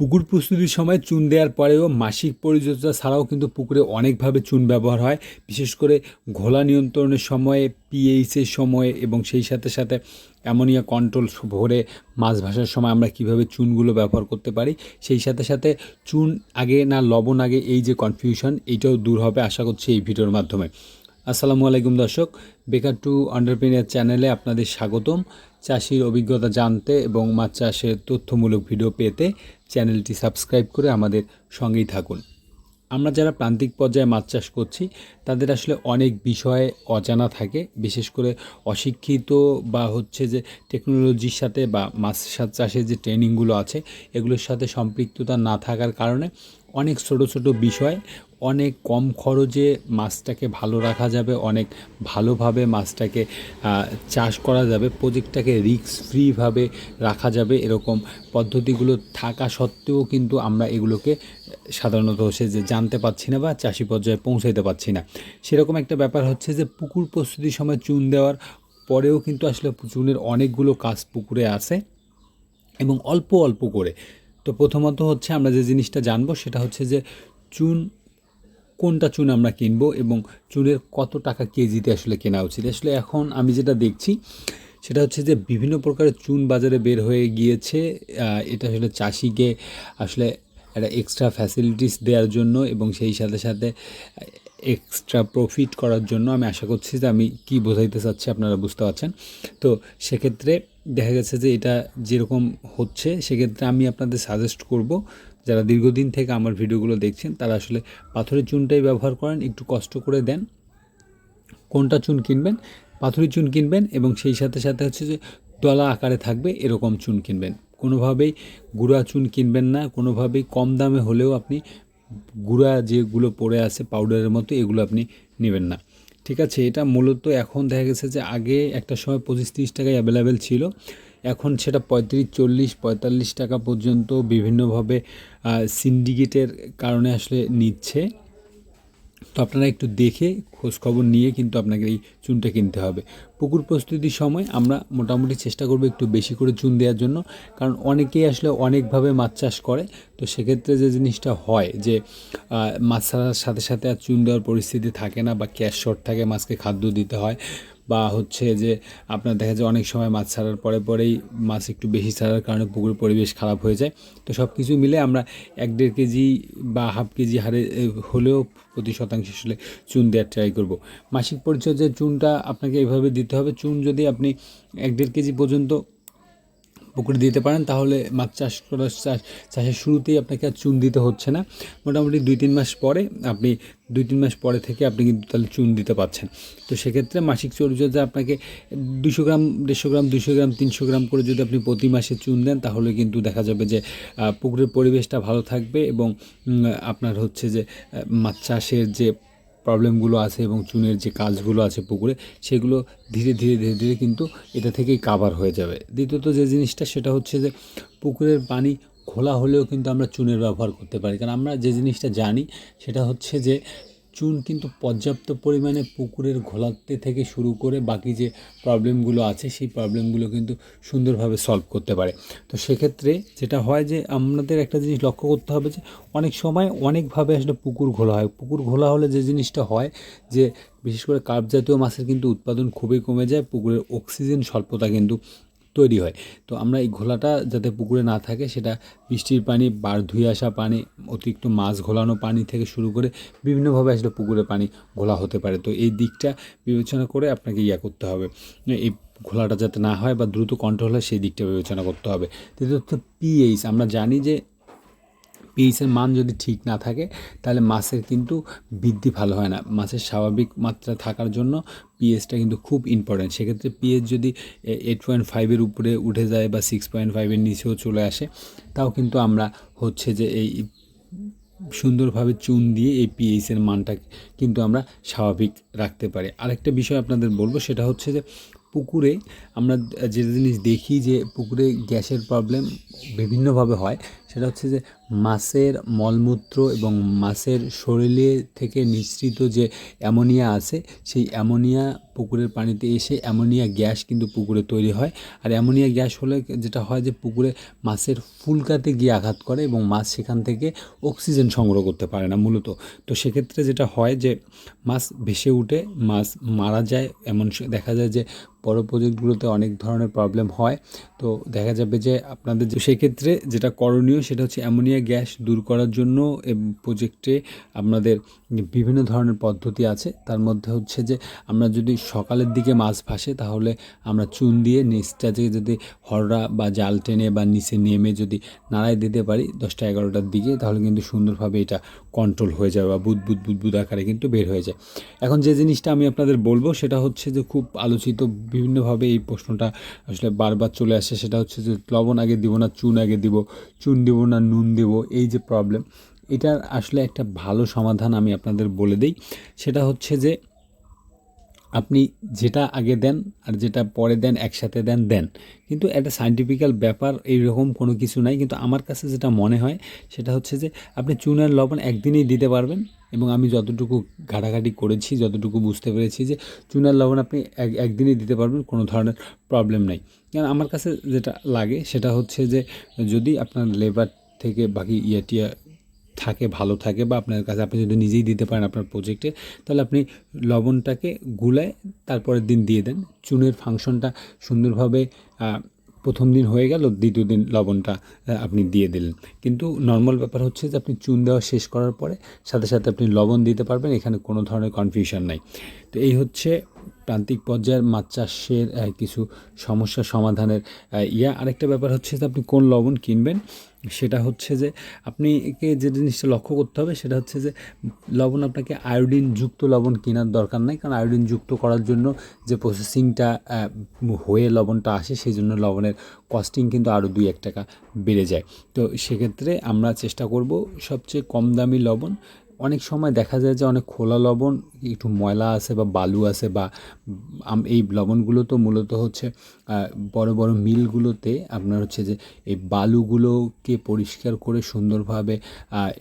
পুকুর প্রস্তুতির সময় চুন দেওয়ার পরেও মাসিক পরিচর্যা ছাড়াও কিন্তু পুকুরে অনেকভাবে চুন ব্যবহার হয়। বিশেষ করে ঘোলা নিয়ন্ত্রণের সময়ে পিএইচের সময়ে এবং সেই সাথে সাথে অ্যামোনিয়া কন্ট্রোল ভরে মাছ ভাসার সময় আমরা কীভাবে চুনগুলো ব্যবহার করতে পারি, সেই সাথে সাথে চুন আগে না লবণ আগে, এই যে কনফিউশন এইটাও দূর হবে আশা করছি এই ভিডিওর মাধ্যমে। আসসালামু আলাইকুম দর্শক বেকার টু আন্ডারপ্রিনিয়ার চ্যানেলে আপনাদের স্বাগতম। চাষির অভিজ্ঞতা জানতে এবং মাছ চাষের তথ্যমূলক ভিডিও পেতে চ্যানেলটি সাবস্ক্রাইব করে আমাদের সঙ্গেই থাকুন। আমরা যারা প্রান্তিক পর্যায়ে মাছ চাষ করছি, তাদের আসলে অনেক বিষয়ে অজানা থাকে। বিশেষ করে অশিক্ষিত বা হচ্ছে যে টেকনোলজির সাথে বা মাছ চাষের যে ট্রেনিংগুলো আছে, এগুলোর সাথে সম্পৃক্ততা না থাকার কারণে অনেক ছোট ছোট বিষয়, অনেক কম খরচে মাছটাকে ভালো রাখা যাবে, অনেক ভালোভাবে মাছটাকে চাষ করা যাবে, প্রজেক্টটাকে রিস্ক ফ্রিভাবে রাখা যাবে এরকম পদ্ধতিগুলো থাকা সত্ত্বেও কিন্তু আমরা এগুলোকে সাধারণত হচ্ছে যে জানতে পারছি না বা চাষি পর্যায়ে পৌঁছাইতে পারছি না। সেরকম একটা ব্যাপার হচ্ছে যে পুকুর প্রস্তুতির সময় চুন দেওয়ার পরেও কিন্তু আসলে চুনের অনেকগুলো কাজ পুকুরে আছে এবং অল্প অল্প করে। তো প্রথমত হচ্ছে আমরা যে জিনিসটা জানব সেটা হচ্ছে যে চুন, কোনটা চুন আমরা কিনবো এবং চুনের কত টাকা কেজিতে আসলে কেনা উচিত? আসলে এখন আমি যেটা দেখছি, সেটা হচ্ছে যে বিভিন্ন প্রকারের চুন বাজারে বের হয়ে গিয়েছে। এটা আসলে চাষিকে আসলে একটা এক্সট্রা ফ্যাসিলিটিস দেওয়ার জন্য এবং সেই সাথে সাথে এক্সট্রা প্রফিট করার জন্য আমি আশা করছি যে আমি কি বোঝাইতে চাচ্ছি আপনারা বুঝতে পারছেন। তো সেক্ষেত্রে দেখা গেছে যে এটা যেরকম হচ্ছে, সেক্ষেত্রে আমি আপনাদের সাজেস্ট করব, যারা দীর্ঘদিন থেকে আমার ভিডিওগুলো দেখছেন, তারা আসলে পাথরের চুনটাই ব্যবহার করেন, একটু কষ্ট করে দেন। কোনটা চুন কিনবেন? পাথরি চুন কিনবেন এবং সেই সাথে সাথে হচ্ছে যে দলা আকারে থাকবে, এরকম চুন কিনবেন। কোনোভাবেই গুঁড়া চুন কিনবেন না, কোনোভাবেই কম দামে হলেও আপনি গুঁড়া যেগুলো পড়ে আছে পাউডারের মতো, এগুলো আপনি নেবেন না। ঠিক আছে, এটা মূলত এখন দেখা গেছে যে আগে একটা সময় পঁচিশ তিরিশ টাকায় অ্যাভেলেবেল ছিল। এখন সেটা পঁয়ত্রিশ চল্লিশ পঁয়তাল্লিশ টাকা পর্যন্ত বিভিন্নভাবে সিন্ডিকেটের কারণে আসলে নিচ্ছে। তো আপনারা একটু দেখে খোঁজ খবর নিয়ে কিন্তু আপনাকে এই চুনটা কিনতে হবে। পুকুর প্রস্তুতির সময় আমরা মোটামুটি চেষ্টা করব একটু বেশি করে চুন দেওয়ার জন্য, কারণ অনেকেই আসলে অনেকভাবে মাছ চাষ করে। তো সেক্ষেত্রে যে জিনিসটা হয় যে মাছ ছাড়ার সাথে সাথে আর চুন দেওয়ার পরিস্থিতি থাকে না বা ক্যাশ শর্ট থাকে মাছকে খাদ্য দিতে হয়। বা হচ্ছে যে, আপনার দেখা যায় অনেক সময় মাছ ছাড়ার পরে পরেই মাছ একটু বেশি ছাড়ার কারণে পুকুরের পরিবেশ খারাপ হয়ে যায়। তো সব কিছু মিলে আমরা এক দেড় কেজি বা হাফ কেজি হারে হলেও প্রতি শতাংশ আসলে চুন দেওয়ার করব। মাসিক পরিচর্যায় চুনটা আপনাকে এভাবে দিতে হবে। চুন যদি আপনি এক দেড় কেজি পর্যন্ত পুকুরে দিতে পারেন, তাহলে মাছ চাষ করার চাষ, চাষের শুরুতেই আপনাকে আর চুন দিতে হচ্ছে না। মোটামুটি দুই তিন মাস পরে আপনি, দুই তিন মাস পরে থেকে আপনি কিন্তু তাহলে চুন দিতে পারছেন। তো সেক্ষেত্রে মাসিক পরিচর্যা আপনাকে দুশো গ্রাম, দেড়শো গ্রাম, দুশো গ্রাম, তিনশো গ্রাম করে যদি আপনি প্রতি মাসে চুন দেন, তাহলে কিন্তু দেখা যাবে যে পুকুরের পরিবেশটা ভালো থাকবে এবং আপনার হচ্ছে যে মাছ চাষের যে প্রবলেমগুলো আছে এবং চুনের যে কাজগুলো আছে পুকুরে, সেগুলো ধীরে ধীরে ধীরে ধীরে কিন্তু এটা থেকেই কাভার হয়ে যাবে। দ্বিতীয়ত যে জিনিসটা, সেটা হচ্ছে যে পুকুরের পানি খোলা হলেও কিন্তু আমরা চুনের ব্যবহার করতে পারি। কারণ আমরা যে জিনিসটা জানি, সেটা হচ্ছে যে চুন কিন্তু পর্যাপ্ত পরিমাণে পুকুরের ঘোলাতে থেকে শুরু করে বাকি যে প্রবলেমগুলো আছে, সেই প্রবলেমগুলো কিন্তু সুন্দরভাবে সলভ করতে পারে। তো সেক্ষেত্রে যেটা হয় যে, আমাদের একটা জিনিস লক্ষ্য করতে হবে যে, অনেক সময় অনেকভাবে আসলে পুকুর ঘোলা হয়। পুকুর ঘোলা হলে যে জিনিসটা হয় যে, বিশেষ করে কার্প জাতীয় মাছের কিন্তু উৎপাদন খুবই কমে যায়, পুকুরের অক্সিজেন স্বল্পতা কিন্তু তৈরি হয়। তো আমরা এই ঘোলাটা যাতে পুকুরে না থাকে, সেটা বৃষ্টির পানি, বার ধুয়ে আসা পানি, অতিরিক্ত মাছ ঘোলানো পানি থেকে শুরু করে বিভিন্নভাবে আসলে পুকুরে পানি ঘোলা হতে পারে। তো এই দিকটা বিবেচনা করে আপনাকে ইয়া করতে হবে। এই ঘোলাটা যাতে না হয় বা দ্রুত কন্ট্রোল হয়, সেই দিকটা বিবেচনা করতে হবে। তৃতীয়ত পিএইচ আমরা জানি যে পিএইচের মান যদি ঠিক না থাকে, তাহলে মাছের কিন্তু বৃদ্ধি ভালো হয় না। মাছের স্বাভাবিক মাত্রা থাকার জন্য পিএইচটা কিন্তু খুব ইম্পর্ট্যান্ট সেক্ষেত্রে পিএইচ যদি এইট পয়েন্ট ফাইভের উপরে উঠে যায় বা সিক্স পয়েন্ট ফাইভের নিচেও চলে আসে, তাও কিন্তু আমরা হচ্ছে যে এই সুন্দরভাবে চুন দিয়ে এই পিএইচের মানটা কিন্তু আমরা স্বাভাবিক রাখতে পারি। আরেকটা বিষয় আপনাদের বলব, সেটা হচ্ছে যে পুকুরে আমরা যে জিনিস দেখি যে পুকুরে গ্যাসের প্রবলেম বিভিন্নভাবে হয় সেটা হচ্ছে যে মাছের মলমূত্র এবং মাছের শরীরে থেকে নিঃসৃত যে অ্যামোনিয়া আছে, সেই অ্যামোনিয়া পুকুরের পানিতে এসে অ্যামোনিয়া গ্যাস কিন্তু পুকুরে তৈরি হয়। আর অ্যামোনিয়া গ্যাস হলে যেটা হয় যে পুকুরে মাছের ফুলকাতে গিয়ে আঘাত করে এবং মাছ সেখান থেকে অক্সিজেন সংগ্রহ করতে পারে না মূলত। তো সেক্ষেত্রে যেটা হয় যে মাছ ভেসে উঠে, মাছ মারা যায় এমন দেখা যায় যে বড় প্রজেক্টগুলোতে অনেক ধরনের প্রবলেম হয়। তো দেখা যাবে যে আপনাদের যে সেক্ষেত্রে যেটা করণীয় সেটা হচ্ছে অ্যামোনিয়া গ্যাস দূর করার জন্য প্রজেক্টে আপনাদের বিভিন্ন ধরনের পদ্ধতি আছে। তার মধ্যে হচ্ছে যে আমরা যদি সকালের দিকে মাছ ভাসে তাহলে আমরা চুন দিয়ে নিচটা থেকে যদি হররা বা জাল টেনে বা নিচে নেমে যদি নাড়াই দিতে পারি দশটা এগারোটার দিকে তাহলে কিন্তু সুন্দরভাবে এটা কন্ট্রোল হয়ে যাবে বা বুদবুদ বুদবুদ আকারে কিন্তু বের হয়ে যায়। এখন যে জিনিসটা আমি আপনাদের বলব সেটা হচ্ছে যে খুব আলোচিত বিভিন্নভাবে এই প্রশ্নটা আসলে বারবার চলে আসে। সেটা হচ্ছে যে লবণ আগে দিব না, চুন আগে দিব, চুন দিব না নুন দেব, এই যে প্রবলেম এটার আসলে একটা ভালো সমাধান আমি আপনাদের বলে দিই। সেটা হচ্ছে যে আপনি যেটা আগে দেন আর যেটা পরে দেন, একসাথে দেন দেন। কিন্তু একটা সাইন্টিফিক্যাল ব্যাপার এইরকম কোনো কিছু নাই। কিন্তু আমার কাছে যেটা মনে হয়, সেটা হচ্ছে যে আপনি চুনের লবণ একদিনেই দিতে পারবেন এবং আমি যতটুকু ঘাটাঘাটি করেছি, যতটুকু বুঝতে পেরেছি যে চুনার লবণ আপনি এক, একদিনই দিতে পারবেন, কোনো ধরনের প্রবলেম নাই। কারণ আমার কাছে যেটা লাগে, সেটা হচ্ছে যে যদি আপনার লেবার থেকে বাকি ইয়েটিয়া থাকে, ভালো থাকে বা আপনার কাছে, আপনি যদি নিজেই দিতে পারেন আপনার প্রজেক্টে তাহলে আপনি লবণটাকে গুলায় তারপরের দিন দিয়ে দেন। চুনের ফাংশনটা সুন্দরভাবে প্রথম দিন হয়ে গেল, দ্বিতীয় দিন লবণটা আপনি দিয়ে দিলেন। কিন্তু নর্মাল ব্যাপার হচ্ছে যে আপনি চুন দেওয়া শেষ করার পরে, সাথে সাথে আপনি লবণ দিতে পারবেন, এখানে কোনো ধরনের কনফিউশন নাই। তো এই হচ্ছে প্রান্তিক পর্যায়ের মাছ চাষের কিছু সমস্যা সমাধানের ইয়া। আরেকটা ব্যাপার হচ্ছে যে আপনি কোন লবণ কিনবেন? সেটা হচ্ছে যে আপনি একে যে জিনিসটা লক্ষ্য করতে হবে সেটা হচ্ছে যে লবণ আপনাকে আয়োডিন যুক্ত লবণ কেনার দরকার নাই। কারণ আয়োডিন যুক্ত করার জন্য যে প্রসেসিংটা হয়ে লবণটা আসে সেই জন্য লবণের কস্টিং কিন্তু আরও দুই এক টাকা বেড়ে যায়। তো সেক্ষেত্রে আমরা চেষ্টা করব সবচেয়ে কম দামি লবণ অনেক সময় দেখা যায় যে অনেক খোলা লবণ, একটু ময়লা আছে বা বালু আছে বা এই লবণগুলো তো মূলত হচ্ছে বড় বড় মিলগুলোতে আপনার হচ্ছে যে এই বালুগুলোকে পরিষ্কার করে সুন্দরভাবে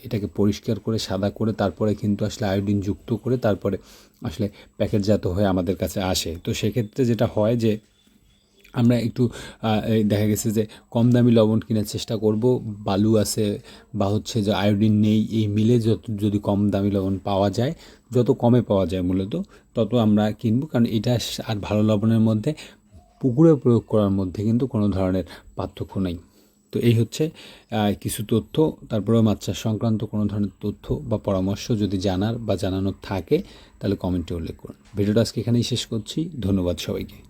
এটাকে পরিষ্কার করে সাদা করে তারপরে কিন্তু আসলে আয়োডিন যুক্ত করে তারপরে আসলে প্যাকেটজাত হয়ে আমাদের কাছে আসে। তো সেক্ষেত্রে যেটা হয় যে আমরা একটু দেখা গেছে যে কম দামি লবণ কেনার চেষ্টা করব। বালু আছে বা হচ্ছে যে আয়োডিন নেই, এই মিলে যত, যদি কম দামি লবণ পাওয়া যায়, যত কমে পাওয়া যায় মূলত, তত আমরা কিনবো। কারণ এটা আর ভালো লবণের মধ্যে, পুকুরে প্রয়োগ করার মধ্যে কিন্তু কোনো ধরনের পার্থক্য নেই। তো এই হচ্ছে কিছু তথ্য। তারপরেও মাছ সংক্রান্ত কোনো ধরনের তথ্য বা পরামর্শ যদি জানার বা জানানোর থাকে, তাহলে কমেন্টে উল্লেখ করুন। ভিডিওটা আজকে এখানেই শেষ করছি। ধন্যবাদ সবাইকে।